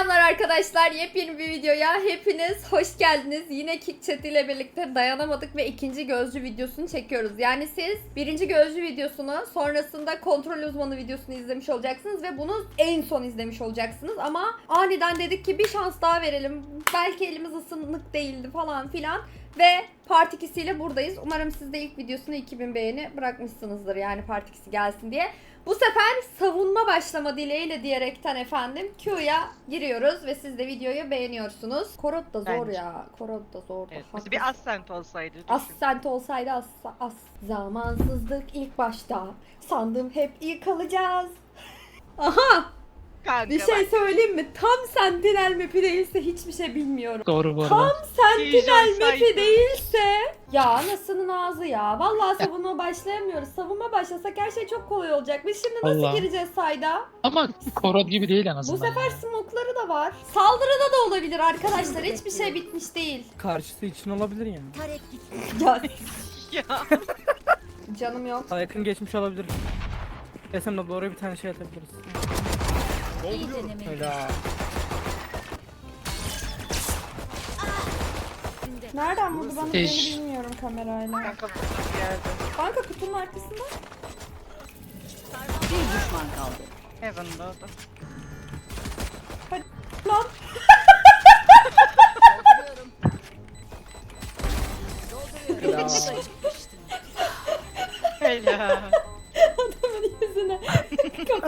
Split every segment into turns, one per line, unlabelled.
Selamlar arkadaşlar. Yepyeni bir videoya hepiniz hoş geldiniz. Yine Kick Chat ile birlikte dayanamadık ve ikinci gözcü videosunu çekiyoruz. Yani siz birinci gözcü videosunu sonrasında kontrol uzmanı videosunu izlemiş olacaksınız ve bunu en son izlemiş olacaksınız. Ama aniden dedik ki bir şans daha verelim. Belki elimiz ısınık değildi falan filan. Ve Part 2'siyle buradayız. Umarım siz de ilk videosunu 2000 beğeni bırakmışsınızdır yani Part 2'si gelsin diye. Bu sefer savunma başlama dileğiyle diyerekten efendim Q'ya giriyoruz ve siz de videoyu beğeniyorsunuz. Korot da zor
Bence.
ya. Korot da zor.
Evet,
da.
mesela bir Ascent olsaydı. düşün.
Assent olsaydı as, as. Zamansızlık ilk başta. Sandım hep iyi kalacağız. Aha!
Kanka
Bir şey
bak,
söyleyeyim mi? Tam Sentinel map'i değilse hiçbir şey bilmiyorum.
Doğru bu
Tam
arada.
Sentinel
Yiyeceğim
map'i değilse ya anasının ağzı ya. Vallahi savunma başlayamıyoruz. Savunma başlasak her şey çok kolay olacak. Biz şimdi nasıl
Vallahi.
gireceğiz sayda?
Ama Korot gibi değil en
Bu
azından.
sefer
ya.
smoke'ları da var. Saldırıda da olabilir arkadaşlar. Hiçbir şey bitmiş değil.
Karşısı için olabilir yani.
Ya
ya.
canım yok.
Daha yakın geçmiş olabilir. Desem de doğru bir tane şey atabiliriz. Öyle.
Nereden vurdu bana
Eş.
beni bilmiyorum kamerayla.
Kanka bu yerde.
Kanka kutunun arkasında.
Bir düşman kaldı.
Heaven'da o da.
Lan
Helal.
yüzüne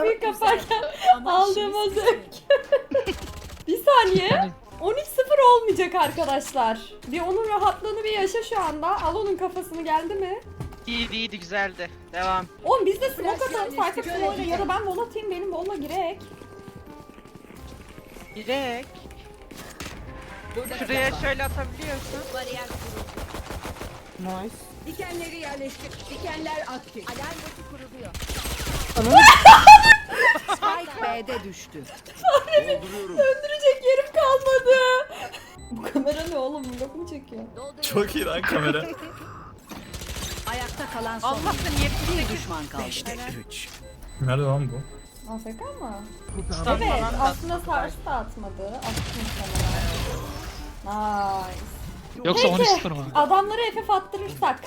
kapıyı kaparken aldığım o zevk. bir saniye.
Yani
13-0 olmayacak arkadaşlar. Bir onun rahatlığını bir yaşa şu anda. Al onun kafasını geldi mi?
İyiydi iyiydi güzeldi. Devam.
Oğlum biz de smoke atalım farklı smoke'la ya da ben bol atayım benim bolla girek.
Direkt. Şuraya şöyle atabiliyorsun.
Bariyer kuruldu.
Nice.
Dikenleri yerleştir. Dikenler aktif. Alarm botu kuruluyor. Spike B'de düştü.
Döndürecek yerim kalmadı. Bu kamera ne oğlum? Vlog mu çekiyor?
Çok iyi lan kamera.
Ayakta kalan son.
Allah'tan
Bir düşman kaldı.
Nerede lan bu?
AFK mı? Evet aslında Sars da atmadı. Attı muhtemelen. Nice.
yoksa
Peki,
13-0 mı?
Adamları FF attırırsak.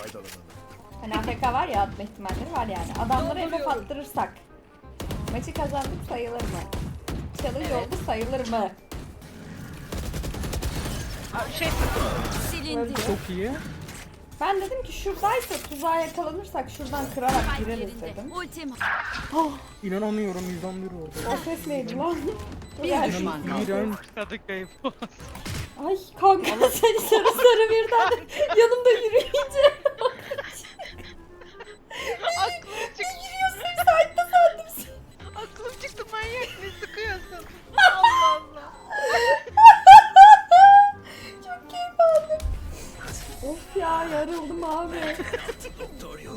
Hani AFK var ya atma ihtimalleri var yani. Adamları FF attırırsak. Maçı kazandık sayılır mı? Challenge oldu sayılır mı?
Aa, şey
Öldü.
Çok iyi.
Ben dedim ki şuradaysa tuzağa yakalanırsak şuradan kırarak gireriz dedim.
Ultim.
İnanamıyorum 111 oldu.
O ses neydi lan?
Bir düşman kaldı.
Kayıp.
Ay kanka seni sarı sarı birden yanımda yürüyünce.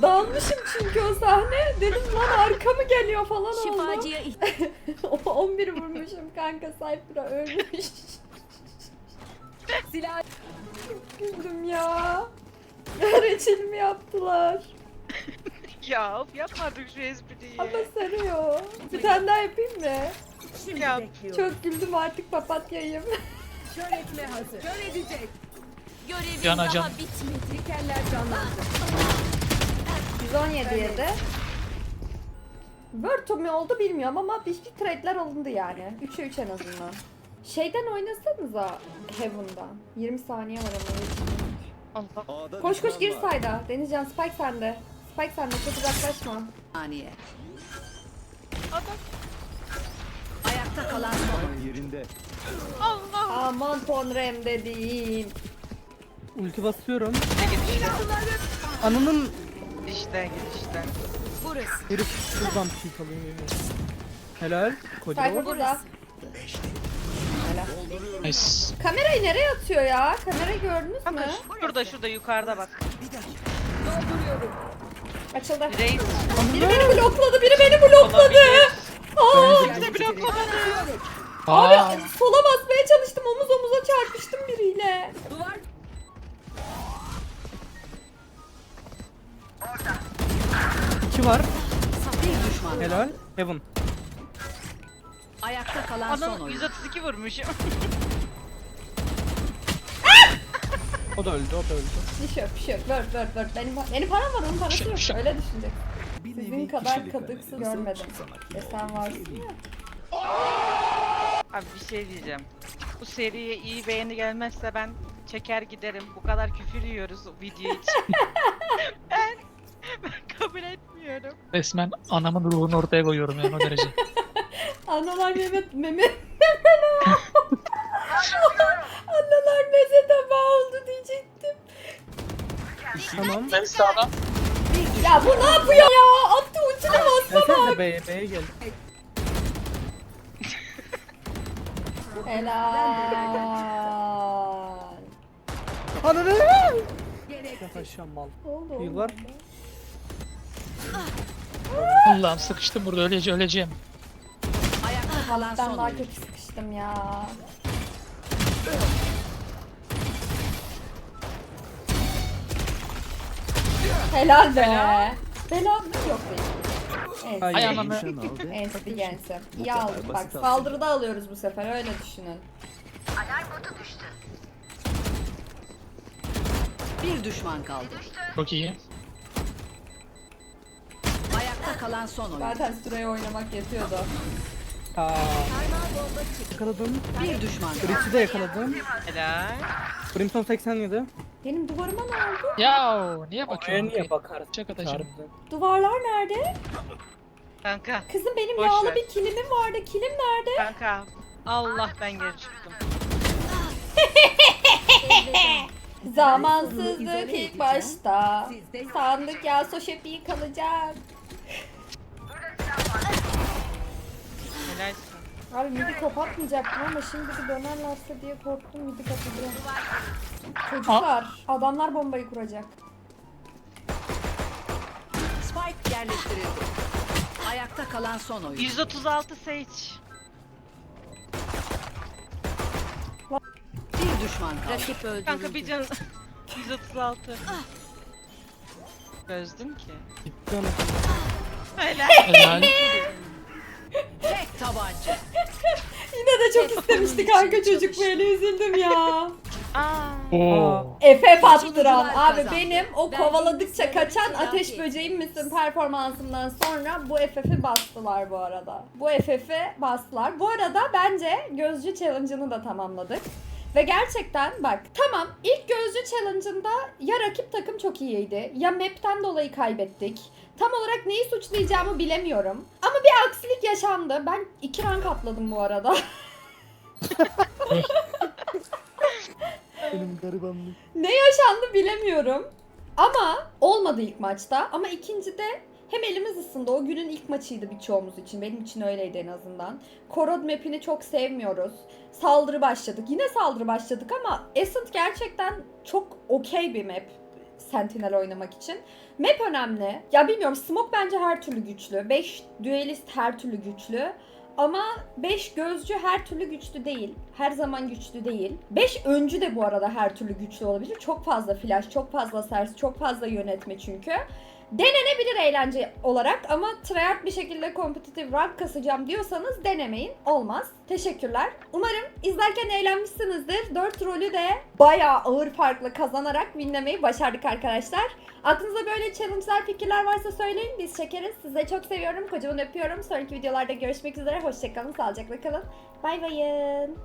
Dalmışım çünkü o sahne. Dedim lan arka mı geliyor falan oldu.
Şifacıya ihtiyaç.
O 11 vurmuşum kanka Cypher'a ölmüş.
Silah.
Güldüm ya. Reçel mi yaptılar?
Ya of yapmadık şu espriyi.
Ama sarıyor. Bir tane daha yapayım mı?
Şimdi
Yap.
bekliyorum.
Çok güldüm artık papatyayım.
Kör etme hazır. Kör edecek. Görevin
Cana
daha
can.
bitmedi. Dikenler canlandı.
117 yedi. Word to me oldu bilmiyorum ama bir iki trade'ler alındı yani. 3'e 3 en azından. Şeyden oynasanıza Heaven'dan. 20 saniye var ama.
Allah.
Koş koş gir sayda. Denizcan Spike sende. Spike sende çok uzaklaşma.
Saniye.
Adam.
Ayakta kalan son.
Yerinde.
Allah.
Aman tonrem dediğim.
Ulti basıyorum. Ananın
Gidişten gidişten.
Burası.
herif şuradan pik alıyor yemin ederim. Helal. Koca
Cypher burada.
Nice.
Kamerayı nereye atıyor ya? Kamera gördünüz mü?
şurada şurada yukarıda bak.
Açıldı.
Reis.
Biri beni blokladı, biri beni blokladı.
Olabilir.
Aa,
Kimse bloklamadı.
abi
Aa,
sola basmaya çalıştım, omuz omuza çarpıştım biriyle.
Duvar.
İki var.
Bir düşman kaldı.
Helal. Heaven.
Ayakta kalan son
Adam
oyun.
132 vurmuşum.
O da öldü, o da öldü.
Bir şey yok, bir şey yok. Ver, ver, ver. Benim, benim param var, onun parası yok. Öyle düşünecek. Sizin kadar kadıksız görmedim. E sen varsın ya.
Abi bir şey diyeceğim. Bu seriye iyi beğeni gelmezse ben çeker giderim. Bu kadar küfür yiyoruz o video için. etmiyorum.
Resmen anamın ruhunu ortaya koyuyorum yani o derece.
Analar Mehmet, Mehmet, Analar mezete oldu diyecektim.
Tamam.
Ben sağda.
Ya bu ne yapıyor ya? Attı uçuna bas.
Gelsene B'ye, B'ye gel.
Helal.
Ananı! Yat aşağı mal. Var.
Allah'ım sıkıştım burada ölece öleceğim.
Ayakta kalan
Ben
son
daha kötü sıkıştım ya. Helal be. Helal mi? Yok değil. Evet.
Ay,
Ay.
Ensi gensi. İyi aldık bak. Saldırıda alıyoruz bu sefer öyle düşünün.
Bir düşman kaldı.
Çok iyi.
Ayakta kalan son oyun.
Zaten sıraya oynamak yetiyordu.
Aa. Yakaladım.
Bir düşman.
Breach'i de yakaladım.
Helal.
Brimstone 87.
Benim duvarıma ne oldu?
Ya niye
Oraya
bakıyorsun?
niye bakarsın?
Çak.
Çarptı.
Duvarlar nerede?
Kanka.
Kızım benim
Boş
yağlı
ver.
bir kilimim vardı. Kilim nerede?
Kanka. Allah ben geri çıktım.
Zamansızlık ilk başta. Sandık ya Soşepi kalacak.
Helalsin.
Abi midi kapatmayacaktım ama şimdi bir dönerlerse diye korktum midi kapatacağım. Çocuklar, adamlar bombayı kuracak.
Spike yerleştirildi. Ayakta kalan son oyun.
136 Sage.
Bir düşman kaldı. Rakip öldürüldü.
Kanka bir can. 136. Gözdüm ki.
Gitti anasını.
Helal.
Helal.
Tek tabanca.
Yine de çok istemişti kanka çocuk böyle üzüldüm ya.
Aa.
Oo.
FF attıran
Sunucular
abi
kazandı.
benim o
Ben
kovaladıkça
bilgisayarı
kaçan ateş
ettim.
böceğim misin performansımdan sonra bu FF'i bastılar bu arada. Bu FF'i bastılar. Bu arada bence gözcü challenge'ını da tamamladık. Ve gerçekten bak tamam ilk gözcü challenge'ında ya rakip takım çok iyiydi ya map'ten dolayı kaybettik. Tam olarak neyi suçlayacağımı bilemiyorum. Ama bir aksilik yaşandı. Ben iki rank atladım bu arada.
Benim garibanlık.
Ne yaşandı bilemiyorum. Ama olmadı ilk maçta. Ama ikincide hem elimiz ısındı. O günün ilk maçıydı birçoğumuz için. Benim için öyleydi en azından. Korod map'ini çok sevmiyoruz. Saldırı başladık. Yine saldırı başladık ama Ascent gerçekten çok okey bir map. Sentinel oynamak için. Map önemli. Ya bilmiyorum Smoke bence her türlü güçlü. 5 duelist her türlü güçlü. Ama 5 gözcü her türlü güçlü değil. Her zaman güçlü değil. 5 öncü de bu arada her türlü güçlü olabilir. Çok fazla flash, çok fazla sers, çok fazla yönetme çünkü. Denenebilir eğlence olarak ama tryhard bir şekilde kompetitif rank kasacağım diyorsanız denemeyin. Olmaz. Teşekkürler. Umarım izlerken eğlenmişsinizdir. 4 rolü de bayağı ağır farklı kazanarak winlemeyi başardık arkadaşlar. Aklınızda böyle challenge'lar, fikirler varsa söyleyin. Biz çekeriz. Sizi çok seviyorum. Kocaman öpüyorum. Sonraki videolarda görüşmek üzere. Hoşçakalın. Sağlıcakla kalın. Bay bayın.